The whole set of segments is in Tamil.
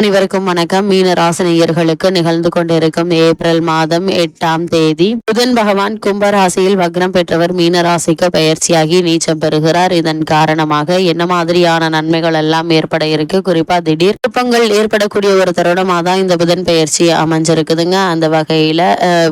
அனைவருக்கும் வணக்கம். மீன ராசினியர்களுக்கு நிகழ்ந்து கொண்டிருக்கும் ஏப்ரல் மாதம் எட்டாம் தேதி புதன் பகவான் கும்பராசியில் வக்ரம் பெற்றவர் மீன ராசிக்கு பயிற்சியாகி நீச்சம் பெறுகிறார். இதன் காரணமாக என்ன மாதிரியான நன்மைகள் எல்லாம் ஏற்பட இருக்கு? குறிப்பா திடீர் திருப்பங்கள் ஏற்படக்கூடிய ஒரு தருணமாக தான் இந்த புதன் பயிற்சி அமைஞ்சிருக்குதுங்க. அந்த வகையில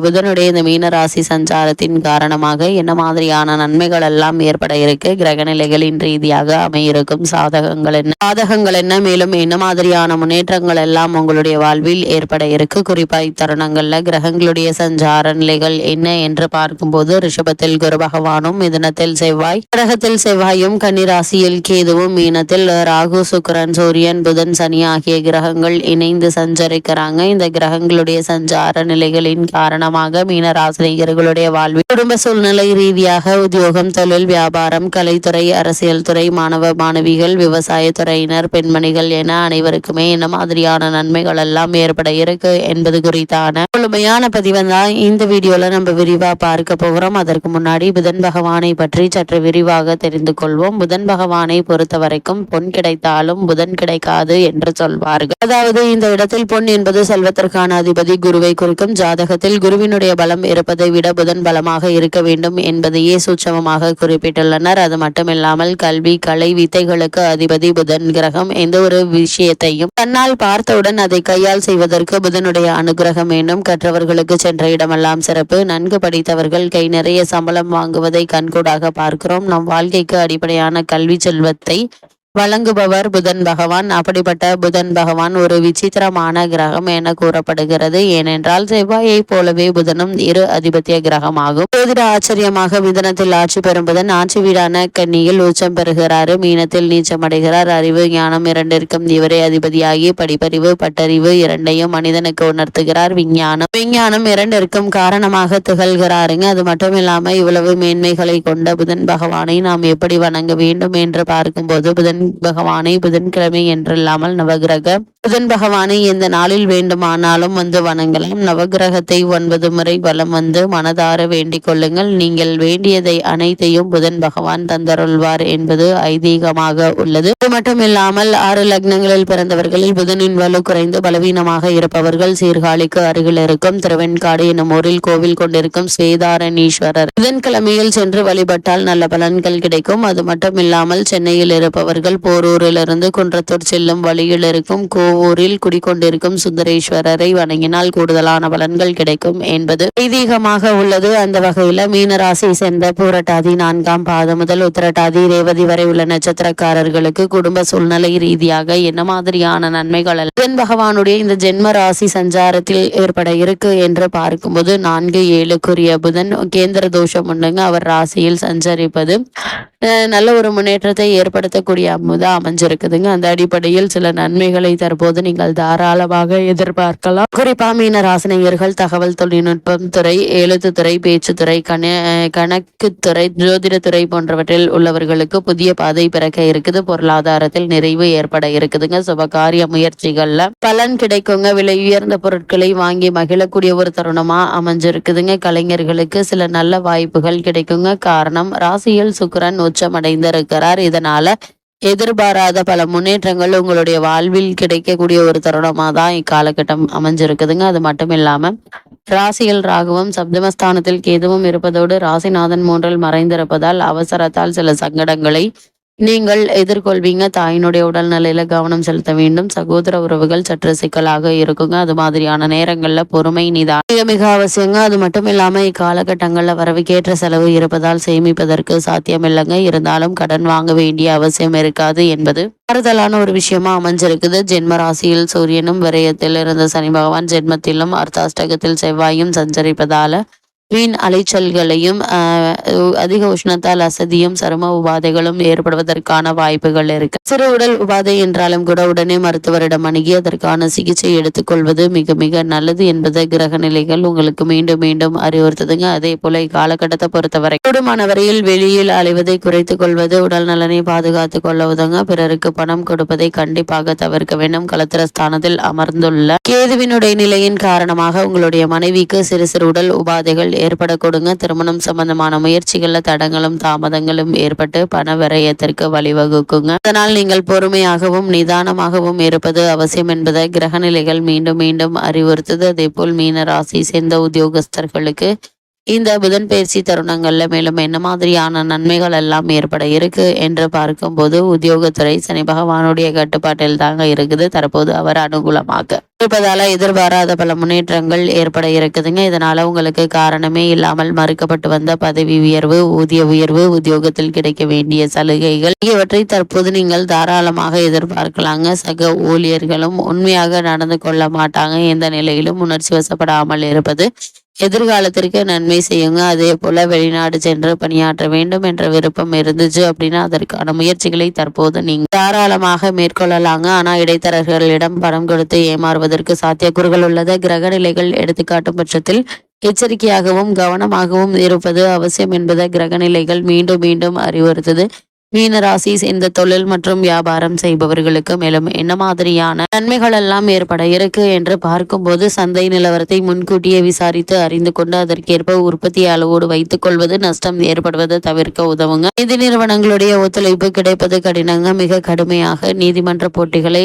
புதனுடைய இந்த மீன ராசி சஞ்சாரத்தின் காரணமாக என்ன மாதிரியான நன்மைகள் எல்லாம் ஏற்பட இருக்கு? கிரகநிலைகளின் ரீதியாக அமையிருக்கும் சாதகங்கள் என்ன? சாதகங்கள் என்ன? மேலும் என்ன மாதிரியான மாற்றங்கள் எல்லாம் உங்களுடைய வாழ்வில் ஏற்பட இருக்கு. குறிப்பாக இத்தருணங்களில் கிரகங்களுடைய சஞ்சார நிலைகள் என்ன என்று பார்க்கும்போது ரிஷபத்தில் குரு பகவானும் மிதனத்தில் செவ்வாய். கிரகத்தில் செவ்வாயும் கன்னிராசியில் கேதுவும் மீனத்தில் ராகு சுக்கரன் சூரியன் புதன் சனி ஆகிய கிரகங்கள் இணைந்து சஞ்சரிக்கிறாங்க. இந்த கிரகங்களுடைய சஞ்சார நிலைகளின் காரணமாக மீன ராசினிகர்களுடைய வாழ்வில் குடும்ப சூழ்நிலை ரீதியாக உத்தியோகம் தொழில் வியாபாரம் கலைத்துறை அரசியல் துறை மாணவ மாணவிகள் விவசாய துறையினர் பெண்மணிகள் என அனைவருக்குமே என்ன மாதிரியான நன்மைகள் எல்லாம் ஏற்பட இருக்கு என்பது குறித்தான முழுமையான பதிவை தான் இந்த வீடியோல நம்ம விரிவா பார்க்க போகிறோம் அதற்கு முன்னாடி புதன் பகவானை பற்றி சற்று விரிவாக தெரிந்து கொள்வோம். புதன் பகவானை பொறுத்த வரைக்கும் பொன் கிடைத்தாலும் புதன் கிடைக்காது என்று சொல்வார்கள். அதாவது இந்த இடத்தில் பொன் என்பது செல்வத்திற்கான அதிபதி குருவை குறிக்கும் ஜாதகத்தில் குருவினுடைய பலம் இருப்பதை விட புதன் பலமாக இருக்க வேண்டும் என்பதையே சூட்சமமாக குறிப்பிட்டுள்ளனர். அது மட்டுமில்லாமல் கல்வி கலை வித்தைகளுக்கு அதிபதி புதன் கிரகம் எந்த ஒரு விஷயத்தையும் தன்னால் பார்த்தவுடன் அதை கையால் செய்வதற்கு புதனுடைய அனுகிரகம் வேண்டும். கற்றவர்களுக்கு சென்ற இடமெல்லாம் சிறப்பு. நன்கு படித்தவர்கள் கை நிறைய சம்பளம் வாங்குவதை கண்கூடாக பார்க்கிறோம். நம் வாழ்க்கைக்கு அடிப்படையான கல்வி செல்வத்தை வழங்குபவர் புதன் பகவான். அப்படிப்பட்ட புதன் பகவான் ஒரு விசித்திரமான கிரகம் என கூறப்படுகிறது. ஏனென்றால் செவ்வாயை போலவே புதனும் இரு அதிபத்திய கிரகமாகும். ஜோதிட ஆச்சரியமாக மிதனத்தில் ஆட்சி பெறும் புதன் ஆட்சி வீடான கன்னியில் உச்சம் பெறுகிறாரு. மீனத்தில் நீச்சம் அடைகிறார். அறிவு ஞானம் இரண்டிற்கும் இவரே அதிபதியாகி படிப்பறிவு பட்டறிவு இரண்டையும் மனிதனுக்கு உணர்த்துகிறார். விஞ்ஞானம். விஞ்ஞானம் இரண்டிற்கும் காரணமாக திகழ்கிறாருங்க. அது மட்டும் இல்லாம இவ்வளவு மேன்மைகளை கொண்ட புதன் பகவானை நாம் எப்படி வணங்க வேண்டும் என்று பார்க்கும்போது புதன் பகவானை புதன்கிழமை என்றில்லாமல் நவகிரக. புதன் பகவானை எந்த நாளில் வேண்டுமானாலும் வந்து வணங்கலாம். நவகிரகத்தை ஒன்பது முறை வலம் வந்து மனதார வேண்டிக் கொள்ளுங்கள். நீங்கள் வேண்டியதை அனைத்தையும் புதன் பகவான் தந்தருள்வார் என்பது ஐதீகமாக உள்ளது. அது மட்டும் இல்லாமல் ஆறு லக்னங்களில் பிறந்தவர்களில் புதனின் வலு குறைந்து பலவீனமாக இருப்பவர்கள் சீர்காழிக்கு அருகில் இருக்கும் திருவெண்காடு எனும் ஊரில் கோவில் கொண்டிருக்கும் ஸ்வேதாரணீஸ்வரர். புதன்கிழமையில் சென்று வழிபட்டால் நல்ல பலன்கள் கிடைக்கும். அது மட்டும் இல்லாமல் சென்னையில் இருப்பவர்கள் போரூரிலிருந்து குன்றத்தூர் செல்லும் வழியில் இருக்கும் கோவூரில் குடிக்கொண்டிருக்கும் சுந்தரேஸ்வரரை வணங்கினால் கூடுதலான பலன்கள் கிடைக்கும் என்பது ஐதீகமாக உள்ளது. அந்த வகையில மீனராசி சேர்ந்த பூரட்டாதி நான்காம் பாதம் முதல் உத்திரட்டாதி ரேவதி வரை உள்ள நட்சத்திரக்காரர்களுக்கு குடும்ப சூழ்நிலை ரீதியாக என்ன மாதிரியான நன்மைகள் எல்லாம் புதன் பகவானுடைய இந்த ஜென்ம ராசி சஞ்சாரத்தில் ஏற்பட இருக்கு என்று பார்க்கும்போது நான்கு ஏழுக்குரிய புதன் கேந்திர தோஷம் உண்டுங்க. அவர் ராசியில் சஞ்சரிப்பது நல்ல ஒரு முன்னேற்றத்தை ஏற்படுத்தக்கூடிய அமுதா அமைஞ்சிருக்குதுங்க. அந்த அடிப்படையில் சில நன்மைகளை தற்போது நீங்கள் தாராளமாக எதிர்பார்க்கலாம். குறிப்பா மீன ராசினியர்கள் தகவல் தொழில்நுட்பம் துறை எழுத்துத்துறை பேச்சுத்துறை கண கணக்குத்துறை ஜோதிடத்துறை போன்றவற்றில் உள்ளவர்களுக்கு புதிய பாதை பிறக்க இருக்குது. பொருளாதாரத்தில் நிறைவு ஏற்பட இருக்குதுங்க. சுபகாரிய முயற்சிகள்ல பலன் கிடைக்குங்க. விலை உயர்ந்த பொருட்களை வாங்கி மகிழக்கூடிய ஒரு தருணமா அமைஞ்சிருக்குதுங்க. கலைஞர்களுக்கு சில நல்ல வாய்ப்புகள் கிடைக்குங்க. காரணம் ராசியில் சுக்கரன் உச்சமடைந்திருக்கிறார். இதனால எதிர்பாராத பல முன்னேற்றங்கள் உங்களுடைய வாழ்வில் கிடைக்கக்கூடிய ஒரு தருணமாக தான் இக்காலகட்டம் அமைஞ்சிருக்குதுங்க. அது மட்டும் இல்லாமல் ராசியில் ராகுவும் சப்தமஸ்தானத்தில் கேதுவும் இருப்பதோடு ராசிநாதன் மூன்றில் மறைந்திருப்பதால் அவசரத்தால் சில சங்கடங்களை நீங்கள் எதிர்கொள்வீங்க. தாயினுடைய உடல்நிலையில கவனம் செலுத்த வேண்டும். சகோதர உறவுகள் சற்று சிக்கலாக இருக்குங்க. அது மாதிரியான நேரங்கள்ல பொறுமை நிதான் மிக மிக அவசியங்க. அது மட்டும் இல்லாம இக்காலகட்டங்கள்ல வரவுக்கேற்ற செலவு இருப்பதால் சேமிப்பதற்கு சாத்தியம் இல்லைங்க இருந்தாலும் கடன் வாங்க வேண்டிய அவசியம் இருக்காது என்பது மாறுதலான ஒரு விஷயமா அமைஞ்சிருக்குது. ஜென்ம ராசியில் சூரியனும் விரயத்தில் இருந்த சனி பகவான் ஜென்மத்திலும் அர்த்தாஷ்டகத்தில் செவ்வாயும் சஞ்சரிப்பதால வீண் அலைச்சல்களையும் அதிக உஷ்ணத்தால் அசதியும் சரும உபாதைகளும் ஏற்படுவதற்கான வாய்ப்புகள் இருக்கு. சிறு உடல் உபாதை என்றாலும் கூட உடனே மருத்துவரிடம் அணுகி அதற்கான சிகிச்சை எடுத்துக்கொள்வது மிக மிக நல்லது என்பது கிரக நிலைகள் உங்களுக்கு மீண்டும் மீண்டும் அறிவுறுத்துதுங்க. அதே போல இக்காலகட்டத்தை பொறுத்தவரை கூடுமான வரையில் வெளியில் அலைவதை குறைத்துக் கொள்வது உடல் நலனை பாதுகாத்துக் கொள்ள உதவுங்க பிறருக்கு பணம் கொடுப்பதை கண்டிப்பாக தவிர்க்க வேண்டும். கலத்திர ஸ்தானத்தில் அமர்ந்துள்ள கேதுவினுடைய நிலையின் காரணமாக உங்களுடைய மனைவிக்கு சிறு சிறு உடல் உபாதைகள் ஏற்படக்கூடுங்க. திருமணம் சம்பந்தமான முயற்சிகள்ல தடங்களும் தாமதங்களும் ஏற்பட்டு பண விரயத்திற்கு வழிவகுக்குங்க. அதனால் நீங்கள் பொறுமையாகவும் நிதானமாகவும் இருப்பது அவசியம் என்பதை கிரகநிலைகள் மீண்டும் மீண்டும் அறிவுறுத்துது. அதே போல் மீன ராசி சேர்ந்த உத்தியோகஸ்தர்களுக்கு இந்த புதன் பயிற்சி தருணங்கள்ல மேலும் என்ன மாதிரியான நன்மைகள் எல்லாம் ஏற்பட இருக்கு என்று பார்க்கும்போது உத்தியோகத்துறை சனி பகவானுடைய கட்டுப்பாட்டில் தாங்க இருக்குது. தற்போது அவர் அனுகூலமாக இருப்பதால எதிர்பாராத பல முன்னேற்றங்கள் ஏற்பட இருக்குதுங்க. இதனால உங்களுக்கு காரணமே இல்லாமல் மறுக்கப்பட்டு வந்த பதவி உயர்வு ஊதிய உயர்வு உத்தியோகத்தில் கிடைக்க வேண்டிய சலுகைகள் ஆகியவற்றை தற்போது நீங்கள் தாராளமாக எதிர்பார்க்கலாங்க. சக ஊழியர்களும் உண்மையாக நடந்து கொள்ள மாட்டாங்க. எந்த நிலையிலும் உணர்ச்சி வசப்படாமல் இருப்பது எதிர்காலத்திற்கு நன்மை செய்யுங்க. அதே போல வெளிநாடு சென்று பணியாற்ற வேண்டும் என்ற விருப்பம் இருந்துச்சு அப்படின்னா அதற்கான முயற்சிகளை தற்போது நீங்க தாராளமாக மேற்கொள்ளலாங்க. ஆனா இடைத்தரகர்களிடம் பணம் கொடுத்து ஏமாறுவதற்கு சாத்தியக்கூறுகள் உள்ளது. கிரக நிலைகள் எடுத்துக்காட்டும் பட்சத்தில் எச்சரிக்கையாகவும் கவனமாகவும் இருப்பது அவசியம் என்பதை கிரகநிலைகள் மீண்டும் மீண்டும் அறிவுறுத்தது. மீன ராசி சேர்ந்த தொழில் மற்றும் வியாபாரம் செய்பவர்களுக்கு மேலும் என்ன மாதிரியான நன்மைகள் எல்லாம் ஏற்பட இருக்கு என்று பார்க்கும்போது சந்தை நிலவரத்தை முன்கூட்டியே விசாரித்து அறிந்து கொண்டு அதற்கேற்ப உற்பத்தி அளவோடு வைத்துக் கொள்வது நஷ்டம் ஏற்படுவதை தவிர்க்க உதவுங்க. நிதி நிறுவனங்களுடைய ஒத்துழைப்பு கிடைப்பது கடினங்க. மிக கடுமையாக நீதிமன்ற போட்டிகளை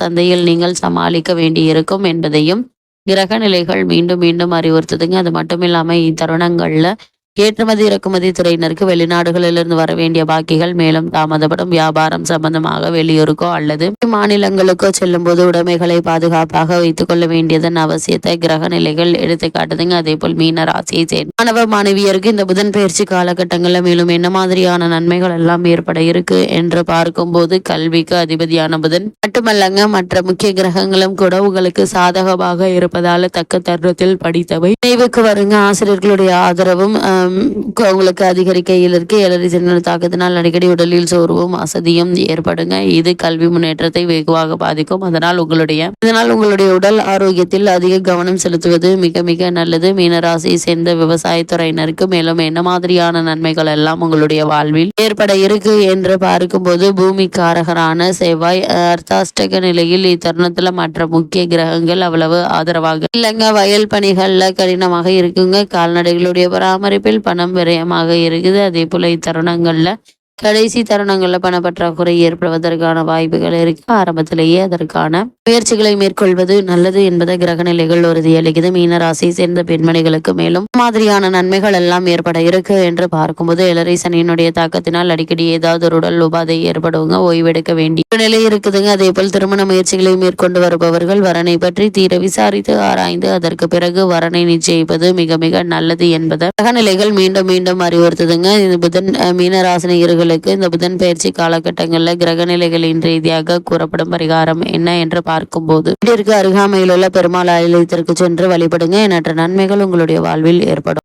சந்தையில் நீங்கள் சமாளிக்க வேண்டியிருக்கும் என்பதையும் கிரக நிலைகள் மீண்டும் மீண்டும் அறிவுறுத்துதுங்க. அது மட்டும் இல்லாம இத்தருணங்கள்ல ஏற்றுமதி இறக்குமதி துறையினருக்கு வெளிநாடுகளிலிருந்து வர வேண்டிய பாக்கிகள் மேலும் தாமதப்படும் வியாபாரம் சம்பந்தமாக வெளியூருக்கோ அல்லது மாநிலங்களுக்கோ செல்லும் போது உடைமைகளை பாதுகாப்பாக வைத்துக் கொள்ள வேண்டியதன் அவசியத்தை கிரக நிலைகள் எடுத்து காட்டுதுங்க. அதே போல் மீன ராசியை சேர்ந்த மாணவ மாணவியருக்கு இந்த புதன் பயிற்சி காலகட்டங்களில் மேலும் என்ன மாதிரியான நன்மைகள் எல்லாம் ஏற்பட இருக்கு என்று பார்க்கும்போது கல்விக்கு அதிபதியான புதன் மட்டுமல்லங்க மற்ற முக்கிய கிரகங்களும் கூட உங்களுக்கு சாதகமாக இருப்பதால தக்க தருணத்தில் படித்தவை நினைவுக்கு வருங்க. ஆசிரியர்களுடைய ஆதரவும் உங்களுக்கு அதிகரிக்கையில் இருக்கு. எலரி சின்ன தாக்கத்தினால் அடிக்கடி உடலில் சோர்வும் அசதியும் ஏற்படுங்க. இது கல்வி முன்னேற்றத்தை வெகுவாக பாதிக்கும். அதனால் உங்களுடைய இதனால் உங்களுடைய உடல் ஆரோக்கியத்தில் அதிக கவனம் செலுத்துவது மிக மிக நல்லது. மீனராசியை சேர்ந்த விவசாயத்துறையினருக்கு மேலும் என்ன மாதிரியான நன்மைகள் எல்லாம் உங்களுடைய வாழ்வில் ஏற்பட இருக்கு என்று பார்க்கும்போது பூமிக்காரகரான செவ்வாய் அர்த்தாஷ்டக நிலையில் இத்தருணத்துல மற்ற முக்கிய கிரகங்கள் அவ்வளவு ஆதரவாக இல்லைங்க. வயல் பணிகள்ல கடினமாக இருக்குங்க. கால்நடைகளுடைய பராமரிப்பில் பணம் விரயமாக இருக்குது. அதே போல இத்தருணங்கள்ல கடைசி தருணங்களில் பணப்பற்றாக்குறை ஏற்படுவதற்கான வாய்ப்புகள் இருக்கு. ஆரம்பத்திலேயே அதற்கான முயற்சிகளை மேற்கொள்வது நல்லது என்பதை கிரகநிலைகள் உறுதியளிக்குது. மீனராசியை சேர்ந்த பெண்மணிகளுக்கு மேலும் மாதிரியான நன்மைகள் எல்லாம் ஏற்பட இருக்கு என்று பார்க்கும்போது இளரை சனியினுடைய தாக்கத்தினால் அடிக்கடி ஏதாவது ஒரு உடல் உபாதை ஏற்படுவங்க ஓய்வெடுக்க வேண்டிய நிலை இருக்குதுங்க. அதே போல் திருமண முயற்சிகளை மேற்கொண்டு வருபவர்கள் வரனை பற்றி தீர விசாரித்து ஆராய்ந்து அதற்கு பிறகு வரனை நிச்சயிப்பது மிக மிக நல்லது என்பதை கிரகநிலைகள் மீண்டும் மீண்டும் அறிவுறுத்துதுங்க. இது புதன் மீனராசினியர்கள் மீனராசினியர்களுக்கு இந்த புதன் பயிற்சி காலகட்டங்களில் கிரகநிலைகளின் ரீதியாக கூறப்படும் பரிகாரம் என்ன என்று பார்க்கும்போது வீட்டிற்கு அருகாமையில் உள்ள பெருமாள் ஆலயத்திற்கு சென்று வழிபடுங்க. எண்ணற்ற நன்மைகள் உங்களுடைய வாழ்வில் ஏற்படும்.